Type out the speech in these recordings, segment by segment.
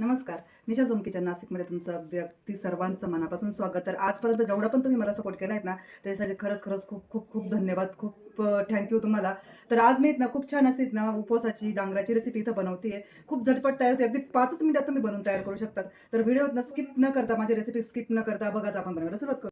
नमस्कार. निशा झोमकीच्या नाशिकमध्ये तुमचं अगदी सर्वांचं मनापासून स्वागत. तर आजपर्यंत जेवढं पण तुम्ही मला सपोर्ट केला आहेत ना त्याच्यासाठी खरंच खरंच खूप खूप खूप धन्यवाद. खूप थँक्यू तुम्हाला. तर आज मी ना खूप छान अशी ना उपवासाची डांगराची रेसिपी इथं बनवते खूप झटपट तयार होते. अगदी पाचच मिनिटात तुम्ही बनवून तयार करू शकतात. तर व्हिडिओ ना स्किप न करता माझी रेसिपी स्किप न करता बघा आपण बनवायला सुरुवात करू.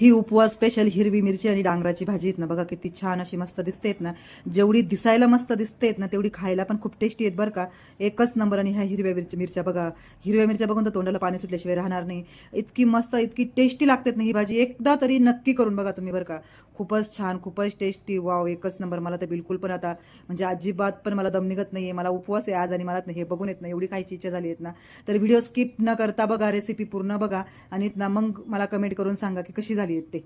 ही उपवास स्पेशल हिरवी मिरची आणि डांगराची भाजी आहेत ना बघा किती छान अशी मस्त दिसतेत ना. जेवढी दिसायला मस्त दिसतेत ना तेवढी खायला पण खूप टेस्टी आहेत बरं का. एकच नंबर आणि ह्या हिरव्या मिरच्या मिरच्या बघा. हिरव्या मिरच्या बघून तर तोंडाला पाणी सुटल्याशिवाय राहणार नाही. इतकी मस्त इतकी टेस्टी लागतात ना ही भाजी. एकदा तरी नक्की करून बघा तुम्ही बरं का. खूपच छान खूपच टेस्टी वाव एकच नंबर मला तर बिलकुल पण आता म्हणजे अजिबात पण मला दम निघत नाहीये. मला उपवास आहे आज आणि मला हे बघून येत नाही. एवढी खायची इच्छा झाली आहेत ना. तर व्हिडिओ स्किप न करता बघा रेसिपी पूर्ण बघा. आणि ना मग मला कमेंट करून सांगा की कशी झाली आहेत ते.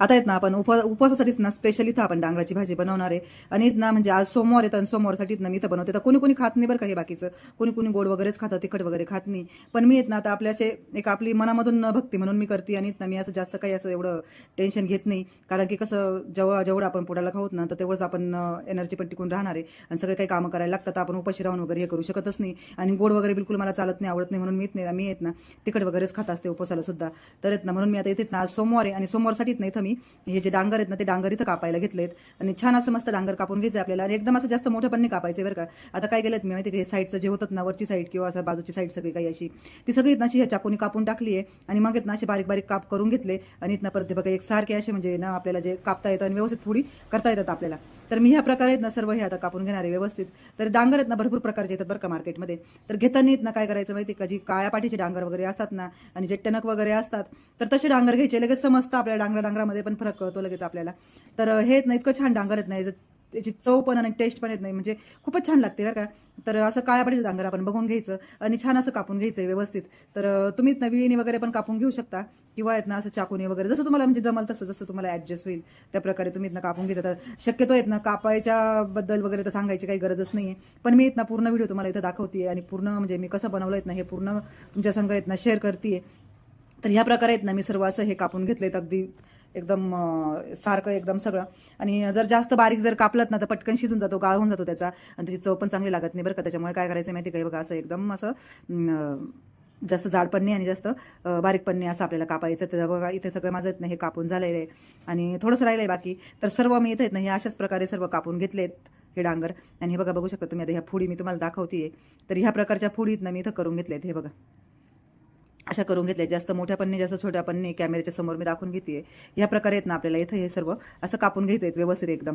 आता येत ना आपण उप उपवासासाठीच ना स्पेशल इथं आपण डांगराची भाजी बनवणार आहे. आणि इथं ना म्हणजे आज सोमवार आहे आणि सोमवारसाठीच ना मी इथं बनवते. तर कोणी कोणी खात नाही बरं का हे बाकीचं. कोणी कोणी गोड वगैरेच खातं तिखट वगैरे खात नाही. पण मी येत ना आता आपल्याचे एक आपली मनामधून न भक्ती म्हणून मी करते आणि ना मी असं जास्त काही असं एवढं टेन्शन घेत नाही. कारण की कसं जेव्हा जेवढं आपण पोटाला खाऊत ना तर तेवढंच आपण एनर्जी पण टिकून राहणार आहे. आणि सगळे काही कामं करायला लागतात आपण उपाशी राहून वगैरे हे करू शकतच नाही. आणि गोड वगैरे बिलकुल मला चालत नाही आवडत नाही म्हणून मी येत नाही मी येत ना तिखट वगैरेच खात असते उपवासाला सुद्धा. तर येत ना म्हणून मी आता येत ना आज सोमवार आहे आणि सोमवारसाठीच नाही इथं मी हे जे डांगर आहेत ना ते डांगर इथं कापायला घेतलेत. आणि छान असं मस्त डांगर कापून घ्यायचं आपल्याला. आणि एकदम असं जास्त मोठं पण नाही कापायचं बरं का. आता काय गेलं मी माहिती हे साईडचं जे होतं ना वरची साईड किंवा असं बाजूची साईड सगळी काही अशी ती सगळी इथं अशी ह्या चाकूनी कापून टाकली आहे. आणि मग इथं असे बारीक बारीक काप करून घेतले. आणि इथनं परत बघा एक सारखे असे म्हणजे ना आपल्याला जे कापता येतं आणि व्यवस्थित थोडी करता येतात आपल्याला. तर मी ह्या प्रकारे आहेत ना सर्व हे आता कापून घेणार आहे व्यवस्थित. तर डांगर आहेत ना भरपूर प्रकारचे येतात बरं का मार्केटमध्ये. तर घेताना येत ना काय करायचं माहिती का? जी काळ्या पाठीचे डांगर वगैरे असतात ना आणि जे टणक वगैरे असतात तर तसे डांगर घ्यायचे. लगेच समजतं आपल्या डांगरा डांगरामध्ये पण फरक कळतो लगेच आपल्याला. तर हे आहेत ना इतकं छान डांगर येत नाही त्याची चव पण आणि टेस्ट पण येत नाही. म्हणजे खूपच छान लागते बरं का. तर असं काळ्या पाठीचं डांगर आपण बघून घ्यायचं आणि छान असं कापून घ्यायचं व्यवस्थित. तर तुम्ही ना वगैरे पण कापून घेऊ शकता. किंवा आहेत ना असं चाकूने वगैरे जसं तुम्हाला म्हणजे जमल तसं जसं तुम्हाला ऍडजस्ट होईल. त्या प्रकारे तुम्ही इथनं कापून घेता. तर शक्यतो आहेत ना कापायच्या बद्दल वगैरे तर सांगायची काही गरजच नाहीये. पण मी इथं पूर्ण व्हिडिओ तुम्हाला इथं दाखवते आणि पूर्ण म्हणजे मी कसं बनवलं आहेत ना हे पूर्ण तुमच्या संघ येत ना शेअर करते तर ह्या प्रकारे आहेत ना मी सर्व असं हे कापून घेतलेत. अगदी एकदम सारखं एकदम सगळं. आणि जर जास्त बारीक जर कापलत ना तर पटकन शिजून जातो गाळ होऊन जातो त्याचा. आणि त्याची चव पण चांगली लागत नाही बरं का. त्याच्यामुळे काय करायचं माहिती काही बघा असं एकदम असं जास्त जाड आणि जास्त बारीक असं आपल्याला कापायचं. तर बघा इथे सगळं माझं हे कापून झालेलं आहे. आणि थोडंसं राहिलं आहे बाकी. तर सर्व मी इथे येत नाही हे अशाच प्रकारे सर्व कापून घेतलेत हे डांगर. आणि हे बघा बघू शकता तुम्ही आता ह्या फुडी मी तुम्हाला दाखवते तर ह्या प्रकारच्या फुडीत ना मी इथं करून घेतलेत हे बघा. अशा करून घेतल्या. जास्त मोठ्या पन्नी जास्त छोट्या पन्नी कॅमेऱ्याच्या समोर मी दाखवून घेते ह्या प्रकारे आहेत ना आपल्याला इथं हे सर्व. असं कापून घ्यायचं आहेत व्यवस्थित एकदम.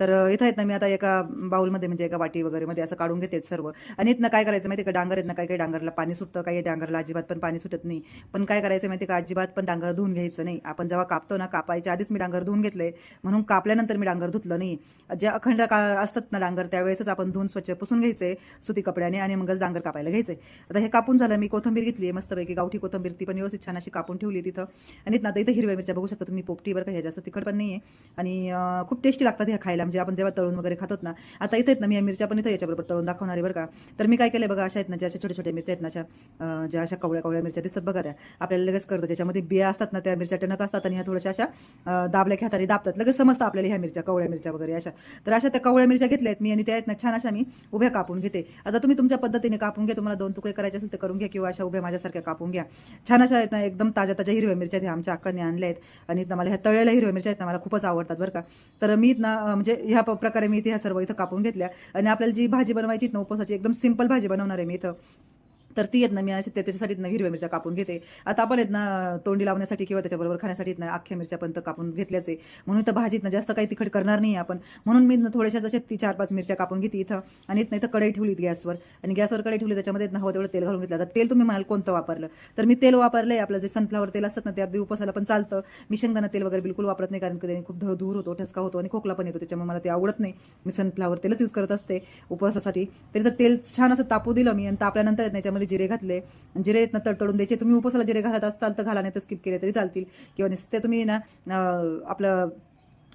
तर इथं आहेत ना मी आता एका बाउलमध्ये म्हणजे एका वाटी वगैरे मध्ये असं काढून घेते सर्व. आणि इथनं काय करायचं माहिती का डांगर आहेत ना काही काही डांगरला पाणी सुटतं काही डांगरला अजिबात पण पाणी सुटत नाही. पण काय करायचं माहिती का अजिबात पण डांगर धुवून घ्यायचं नाही. आपण जेव्हा कापतो ना कापायच्या आधीच मी डांगर धुवून घेतले. म्हणून कापल्यानंतर मी डांगर धुतलं नाही. जे अखंड का असतात ना डांगर त्यावेळेसच आपण धुवून स्वच्छ पुसून घ्यायचे सुती कपड्याने आणि मगच डांगर कापायला घ्यायचे. आता हे कापून झालं मी कोथंबीर घेतली मस्तपैकी. गावठी कोथंबीर ती पण व्यवस्थित छान अशी कापून ठेवली तिथं. आणि आता इथं हिरव्या मिरच्या बघू शकता तुम्ही पोपटीवर काही जास्त तिखट पण नाही आहे आणि खूप टेस्टी लागतात ह्या खायला. म्हणजे आपण जेव्हा तळून वगैरे खातो ना आता इथे आहेत ना मी या मिरच्या पण इथं याच्याबरोबर तळून दाखवणार आहे बरं का. तर मी काय केलं बघा अशा आहेत ना ज्या अशा छोट्या छोट्या मिरच्या आहेत ना अशा ज्या अशा कवळ्या कवळ्या मिरच्या दिसतात बघा त्या. आपल्याला लगेच करतं ज्याच्यामध्ये बिया असतात ना त्या मिरच्या टणक असतात आणि ह्या थोड्याशा अशा दाबल्या हाताने दाबतात. लगेच समजतं आपल्याला ह्या मिरच्या कवळ्या मिरच्या वगैरे अशा. तर अशा त्या कवळ्या मिरच्या घेतल्या आहेत मी आणि त्या आहेत ना छान अशा मी उभ्या कापून घेते. आता तुम्ही तुमच्या पद्धतीने कापून घ्या तुम्हाला दोन तुकडे करायचे असेल तर करून घ्या किंवा अशा उभ्या माझ्यासारख्या कापून घ्या. छान अशा आहेत ना एकदम ताज्या ताज्या हिरव्या मिरच्या ह्या आमच्या अक्काने आणल्या आहेत. आणि मला ह्या तळलेल्या हिरव्या मिरच्या आहेत ना मला खूपच आवडतात बरं का. तर मी ना म्हणजे ह्या प्रकारे मी इथे ह्या सर्व इथं कापून घेतल्या. आणि आपल्याला जी भाजी बनवायची ना उपवासाची एकदम सिंपल भाजी बनवणार आहे मी इथं. तर ती आहेत ना मी अशी त्याच्यासाठी ना हिरव्या मिरच्या कापून घेते. आता आपण येत ना तोंडी लावण्यासाठी किंवा त्याच्याबरोबर खाण्यासाठी ना अख्ख्या मिरच्या पण कापून घेतल्याच आहे. म्हणून तर भाजीत ना जास्त काही तिखट करणार नाही आपण. म्हणून मी थोड्याशा जसे ती चार पाच मिरच्या कापून घेते इथं. आणि इथं इथं कढई ठेवली गॅसवर. आणि गॅसवर कढई ठेवली त्याच्यामध्ये हवं तेवढं तेल घालून घेतलं. तर तेल तुम्ही म्हणाल कोणतं वापरलं? तर मी तेल वापरलंय आपलं जे सनफ्लावर तेल असतात ना ते अगदी उपवासाला पण चालतं. मी शेंगदाणा तेल वगैरे बिलकुल वापरत नाही कारण त्याने खूप धूर होतो ठसका होतो आणि खोकला पण येतो त्याच्यामुळे मला ते आवडत नाही. मी सनफ्लावर तेलच यूज करत असते उपवासासाठी. तरी तर तेल छान असं तापू दिलं मी आणि तापल्यानंतर त्याच्यामध्ये जिरे घातले जिरे आहेत ना तडतडून द्यायचे. तुम्ही उपसाला जिरे घालत असताल तर घाला नाही तर स्किप केले तरी चालतील. किंवा नुसते तुम्ही ना आपलं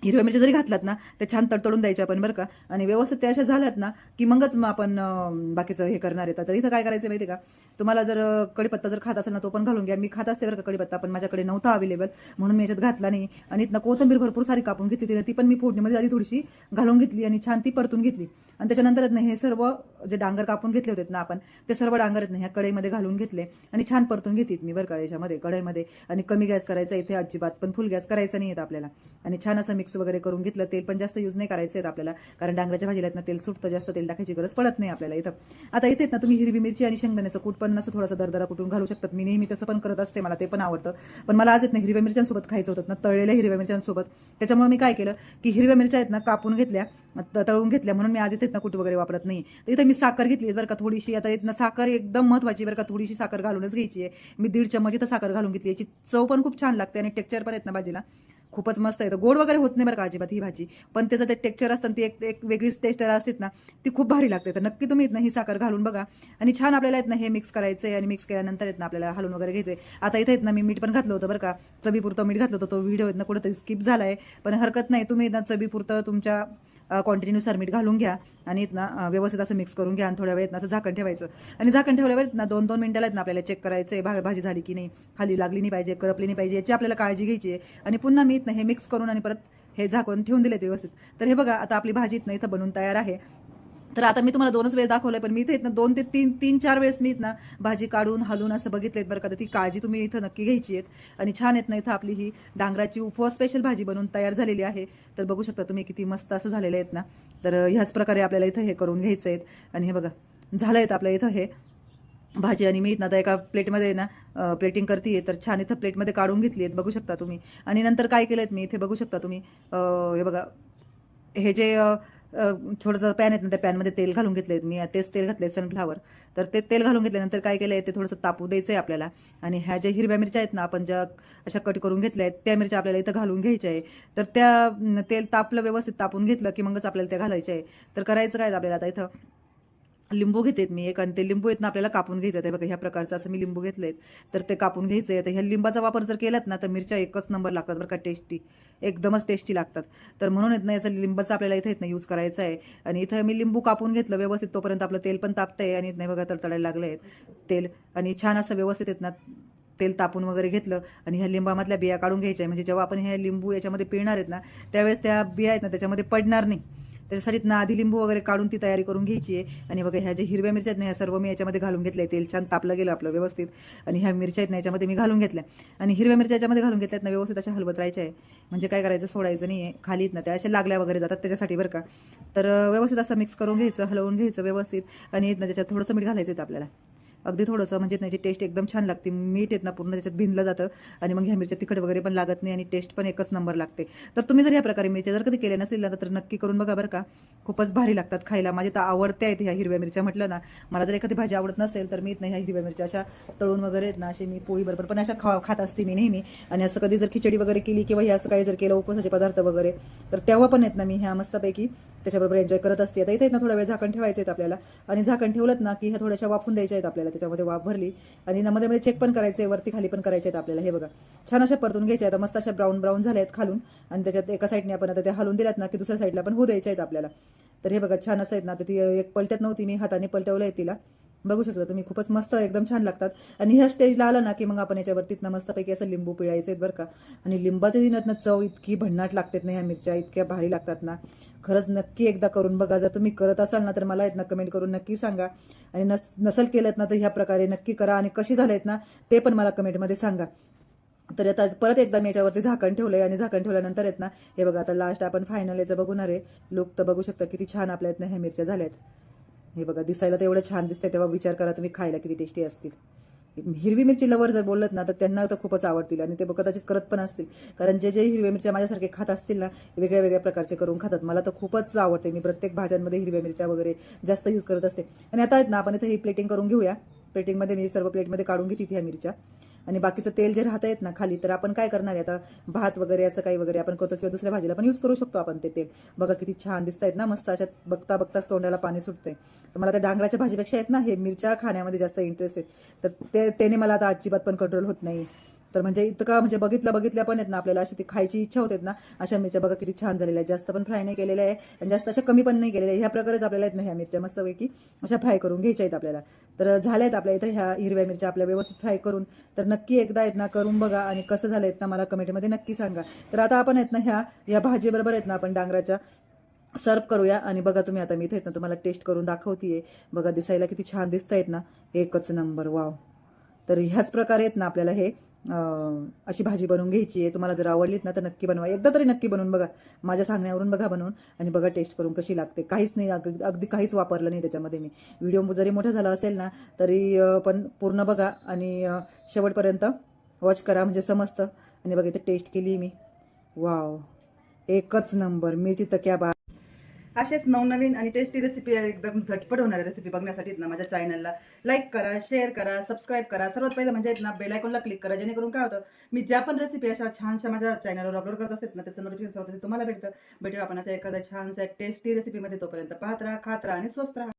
हिरव्या मिरच्या जरी घातलात ना त्या छान तडतडून द्यायच्या आपण बरं का. आणि व्यवस्थित त्या अशा झाल्यात ना की मगच मग आपण बाकीचं हे करणार येतात तर इथं काय करायचं माहिती आहे का? तुम्हाला जर कडीपत्ता कढीपत्ता जर खात असेल ना तो पण घालून घ्या. मी खात असते बरं का कढीपत्ता पण माझ्याकडे नव्हता अवेलेबल म्हणून मी याच्यात घातला नाही. आणि इथनं कोथंबीर भरपूर सारी कापून घेतली तिला ती पण मी फोडणीमध्ये आधी थोडीशी घालून घेतली आणि छान ती परतून घेतली. आणि त्याच्यानंतर ना हे सर्व जे डांगर कापून घेतले होते ना आपण ते सर्व डांगर नाही ह्या कढईमध्ये घालून घेतले आणि छान परतून घेतली मी बरं का याच्यामध्ये कढईमध्ये. आणि कमी गॅस करायचा इथे अजिबात पण फुल गॅस करायचा नाही येत आपल्याला. आणि छान असं मिक्स वगैरे करून घेतलं तेल पण जास्त यूज नाही करायचं आहेत आपल्याला. कारण डांगराच्या भाजीला आहेत ना तेल सुटतं जास्त तेल टाकायची गरज पडत नाही आपल्याला इथं. आता इथे आहेत ना तुम्ही हिरवी मिरची आणि शेंगदाण्याचं कूट पण असं थोडासा दरदरा कुठून घालू शकतात. मी नेहमी तसं पण करत असते मला ते पण आवडतं. पण मला आज येत ना हिरव्या मिरच्यांसोबत खायचं होतं ना तळलेल्या हिरव्या मिरच्यांसोबत. त्याच्यामुळे मी काय केलं की हिरव्या मिरच्या आहेत ना कापून घेतल्या तळून घेतल्या म्हणून मी आज इथे ना कुठ वगैरे वापरत नाही. तर इथे मी साखर घेतली बरं का थोडीशी. आता इथनं साखर एकदम महत्वाची बरं का थोडीशी साखर घालूनच घ्यायची आहे. मी दीड चम्मच इथं साखर घालून घेतली याची चव पण खूप छान लागते आणि टेक्स्चर पण येत ना भाजीला. खूपच मस्त आहे. तर गोड वगैरे होत नाही बरं का अजिबात ही भाजी. पण त्याचं ते टेक्चर असतं ती एक एक वेगळीच टेस्ट त्याला असते ना ती खूप भारी लागते. तर नक्की तुम्ही इथनं ही साखर घालून बघा. आणि छान आपल्याला येत ना हे मिक्स करायचं आहे आणि मिक्स केल्यानंतर येत ना आपल्याला हलून वगैरे घ्यायचं आहे. आता इथे येत ना मी मीठ पण घातलं होतं बरं का. चवीपुरतं मीठ घातलं होतं. तो व्हिडिओ येत ना कुठंतरी स्किप झाला आहे पण हरकत नाही. तुम्ही ना चवीपुरतं तुमच्या क्वांटिटीनुसार मीठ घालून घ्या आणि इथं व्यवस्थित असं मिक्स करून घ्या आणि थोड्या वेळेत असं झाकण ठेवायचं. आणि झाकण ठेवल्यावर ना दोन दोन मिनिटाला आहेत ना आपल्याला चेक करायचं आहे भा भाजी झाली की नाही खाली लागली नाही पाहिजे करपली नाही पाहिजे याची आपल्याला काळजी घ्यायची आहे. आणि पुन्हा मी इथनं हे मिक्स करून आणि परत हे झाकून ठेवून दिले व्यवस्थित. तर हे बघा आता आपली भाजी इथनं इथं बनवून तयार आहे. तर आता मी तुम्हाला दोनच वेळेस दाखवलंय पण मी इथे दोन ते तीन तीन चार वेळेस मी ना भाजी काढून हलून असं बघितलेत बरं का. तर ती काळजी तुम्ही इथं नक्की घ्यायची आहेत. आणि छान येत ना इथं आपली ही डांगराची उपवास स्पेशल भाजी बनवून तयार झालेली आहे. तर बघू शकता तुम्ही किती मस्त असं झालेलं आहेत ना. तर ह्याच प्रकारे आपल्याला इथं हे करून घ्यायचं आहेत. आणि हे बघा झालं आहेत आपल्या इथं हे भाजी. आणि मी इथं आता एका प्लेटमध्ये ना प्लेटिंग करते तर छान इथं प्लेटमध्ये काढून घेतली आहेत बघू शकता तुम्ही. आणि नंतर काय केलं मी इथे बघू शकता तुम्ही. हे बघा हे जे थोडंसं पॅन आहेत ना त्या पॅनमध्ये तेल घालून घेतले मी. तेच तेल घातले सनफ्लावर तर ते तेल घालून घेतल्यानंतर काय केलं आहे ते थोडंसं तापू द्यायचं आहे आपल्याला. आणि ह्या ज्या हिरव्या मिरच्या आहेत ना आपण ज्या अशा कट करून घेतल्या आहेत त्या मिरच्या आपल्याला इथं घालून घ्यायच्या आहे तर त्या तेल तापलं व्यवस्थित तापून घेतलं की मगच आपल्याला त्या घालायच्या आहे तर करायचं काय आपल्याला आता इथं? लिंबू घेते मी एक आणि ते लिंबू आहेत ना आपल्याला कापून घ्यायचं आहे बघा ह्या प्रकारचं असं मी लिंबू घेतलेत. तर ते कापून घ्यायचं आहे तर ह्या लिंबाचा वापर जर केलात ना तर मिरच्या एकच नंबर लागतात बरं का टेस्टी. एकदमच टेस्टी लागतात. तर म्हणून येत ना याचा लिंबाचा आपल्याला इथं येत ना यूज करायचा आहे आणि इथं मी लिंबू कापून घेतलं व्यवस्थित तोपर्यंत आपलं तेल पण तापतंय. आणि नाही बघा तडतडायला लागलं आहे तेल आणि छान असं व्यवस्थित येत ना तेल तापून वगैरे घेतलं. आणि ह्या लिंबामधल्या बिया काढून घ्यायच्या. म्हणजे जेव्हा आपण हे लिंबू याच्यामध्ये पिळणार आहेत ना त्यावेळेस त्या बिया आहेत ना त्याच्यामध्ये पडणार नाही. त्याच्यासाठी ना आधी लिंबू वगैरे काढून ती तयारी करून घ्यायची आहे. आणि बघा ह्या ज्या हिरव्या मिरच्या आहेत ना ह्या सर्व मी याच्यामध्ये घालून घेतल्या. तेल छान तापलं गेलं आपलं व्यवस्थित. आणि ह्या मिरच्या आहेत ना याच्यामध्ये मी घालून घेतल्या. आणि हिरव्या मिरच्या याच्यामध्ये घालून घेतल्यात ना व्यवस्थित अशा हलवत राहायच्या आहे. म्हणजे काय करायचं सोडायचं नाही आहे. खाली ना त्या अशा लागल्या वगैरे जातात त्याच्यासाठी बरं का. तर व्यवस्थित असं मिक्स करून घ्यायचं हलवून घ्यायचं व्यवस्थित. आणि येत ना त्याच्यात थोडंसं मीठ घालायचं आहे आपल्याला. अगदी थोडंसं म्हणजे त्याची टेस्ट एकदम छान लागते. मीठ येत ना पूर्ण त्याच्यात भिनलं जातं आणि मग ह्या मिरच्या तिखट वगैरे पण लागत नाही आणि टेस्ट पण एकच नंबर लागते. तर तुम्ही जर ह्या प्रकारे मिरच्या जर कधी केल्या नसेल ना तर नक्की करून बघा बरं का. खूपच भारी लागतात खायला. माझे तर आवडते आहेत ह्या हिरव्या मिरच्या म्हटलं ना. मला जर एखादी भाजी आवडत नसेल तर मी ह्या हिरव्या मिरच्या अशा तळून वगैरे आहेत ना असे मी पोळी बरोबर पण अशा खा खात असते मी नेहमी. आणि असं कधी जर खिचडी वगैरे केली किंवा हे असं काही जर केलं उपवासाचे पदार्थ वगैरे तर तेव्हा पण येत ना मी ह्या मस्तपैकी त्याच्याबरोबर एन्जॉय करत असते. आता इथे आहेत ना थोडा वेळ झाकण ठेवायचं आहेत आपल्याला. आणि झाकण ठेवलं ना की ह्या थोड्याशा वाफून द्यायच्या आहेत आपल्याला. त्याच्यामध्ये वाफ भरली आणि मध्ये मध्ये चेक पण करायचे वरती खाली पण करायचे आहेत आपल्याला. हे बघा. छान अशा परतून घ्यायच्या आता मस्त अशा ब्राऊन ब्राऊन झाल्या आहेत खालून. आणि त्याच्यात एका साईडने आपण आता त्या हलून दिल्यात ना की दुसऱ्या साईडला पण होऊ द्यायच्या आहेत आपल्याला. तर हे बघा छान असं आहेत ना. तर ती एक पलट्यात नव्हती. मी हाताने पलटवलं आहे तिला. बघू शकता तुम्ही. खूपच मस्त एकदम छान लागतात. आणि ह्या स्टेजला आलं ना की मग आपण याच्यावरतीत मस्तपैकी असं लिंबू पिळायचे बरं का. आणि लिंबाचे दिनात चव इतकी भन्नाट लागतात ना ह्या मिरच्या इतक्या भारी लागतात ना. खरंच नक्की एकदा करून बघा. जर तुम्ही करत असाल ना तर मला आहेत ना कमेंट करून नक्की सांगा. आणि नस नसल केलं ना तर ह्या प्रकारे नक्की करा. आणि कशी झालेत ना ते पण मला कमेंटमध्ये सांगा. तर आता परत एकदा मी याच्यावरती झाकण ठेवलंय आणि झाकण ठेवल्यानंतर आहेत ना हे बघा आता लास्ट आपण फायनल याचं बघून रे लुक तर बघू शकता किती छान आपल्या आहेत ना ह्या मिरच्या झाल्यात. हे बघा दिसायला तर एवढं छान दिसतंय तेव्हा विचार करा तुम्ही खायला किती टेस्टी असतील. हिरवी मिरची लवर जर बोलत ना तर त्यांना तर खूपच आवडतील आणि ते कदाचित करत पण असतील. कारण जे जे हिरव्या मिरच्या माझ्यासारखे खात असतील ना वेगळ्या वेगळ्या प्रकारचे करून खातात. मला तर खूपच आवडते. मी प्रत्येक भाज्यांमध्ये हिरव्या मिरच्या वगैरे जास्त यूज करत असते. आणि आता आहेत ना आपण इथे ही प्लेटिंग करून घेऊया. प्लेटिंगमध्ये मी सर्व प्लेटमध्ये काढून घेते ह्या मिरच्या. आणि बाकीचं तेल जे राहत आहेत ना खाली तर आपण काय करणार आहे? आता भात वगैरे असं काही वगैरे आपण करतो किंवा दुसऱ्या भाजीला पण यूज करू शकतो आपण ते तेल. बघा किती छान दिसत आहेत ना मस्त अशा बघता बघताच तोंडाला पाणी सुटतंय. तर मला त्या डांगराच्या भाजीपेक्षा आहेत ना हे मिरच्या खाण्यामध्ये जास्त इंटरेस्ट आहे तर ते त्याने मला आता अजिबात पण कंट्रोल होत नाही. तर म्हणजे इतका म्हणजे बघितलं बघितल्या पण आहेत ना आपल्याला. अशी ती खायची इच्छा होते ना. अशा मिरच्या बघा किती छान झालेल्या आहेत. जास्त पण फ्राय नाही केलेल्या आहे. आणि जास्त अशा कमी पण नाही केलेल्या आहे ह्या प्रकारच आपल्याला येत ना ह्या मिरच्या. मस्तपैकी अशा फ्राय करून घ्यायच्या आहेत आपल्याला. तर झाल्या आहेत आपल्या इथं ह्या हिरव्या मिरच्या. आपल्या व्यवस्थित फ्राय करून. तर नक्की एकदा आहेत ना करून बघा. आणि कसं झालं आहेत ना मला कमेंटमध्ये नक्की सांगा. तर आता आपण आहेत ना ह्या या भाजीबरोबर आहेत ना आपण डांगराच्या. सर्व करूया. आणि बघा तुम्ही आता मी इथे ना तुम्हाला टेस्ट करून दाखवतीये. बघा दिसायला किती छान दिसत आहेत ना. एकच नंबर वाव तर ह्याच प्रकारे आहेत ना आपल्याला हे अशी भाजी बनवून घ्यायची आहे. तुम्हाला जर आवडलीत ना तर नक्की बनवा. एकदा तरी नक्की बनवून बघा. माझ्या सांगण्यावरून बघा बनवून आणि बघा टेस्ट करून कशी लागते. काहीच नाही अग- अगदी काहीच वापरलं नाही त्याच्यामध्ये मी. व्हिडिओ जरी मोठा झाला असेल ना तरी पण पूर्ण बघा आणि शेवटपर्यंत वॉच करा. म्हणजे समजतं. आणि बघा इथे टेस्ट केली मी. वाव एकच नंबर मिरची तर क्या बा असेच नवनवीन आणि टेस्टी रेसिपी एकदम झटपट होणाऱ्या रेसिपी बघण्यासाठी ना माझ्या चॅनलला लाईक करा शेअर करा सबस्क्राईब करा. सर्वात पहिलं म्हणजे ना बेल आयकॉनला क्लिक करा जेणेकरून काय होतं मी ज्या पण रेसिपी अशा छानशा माझ्या चॅनलवर अपलोड करत असतात ना त्याचं नोटिफिकेशन होतं तुम्हाला भेटतं. भेटू आपण अशा एखाद्या छानशा टेस्टी रेसिपीमध्ये तोपर्यंत पाहत राहा खात राहा आणि स्वस्त राहा.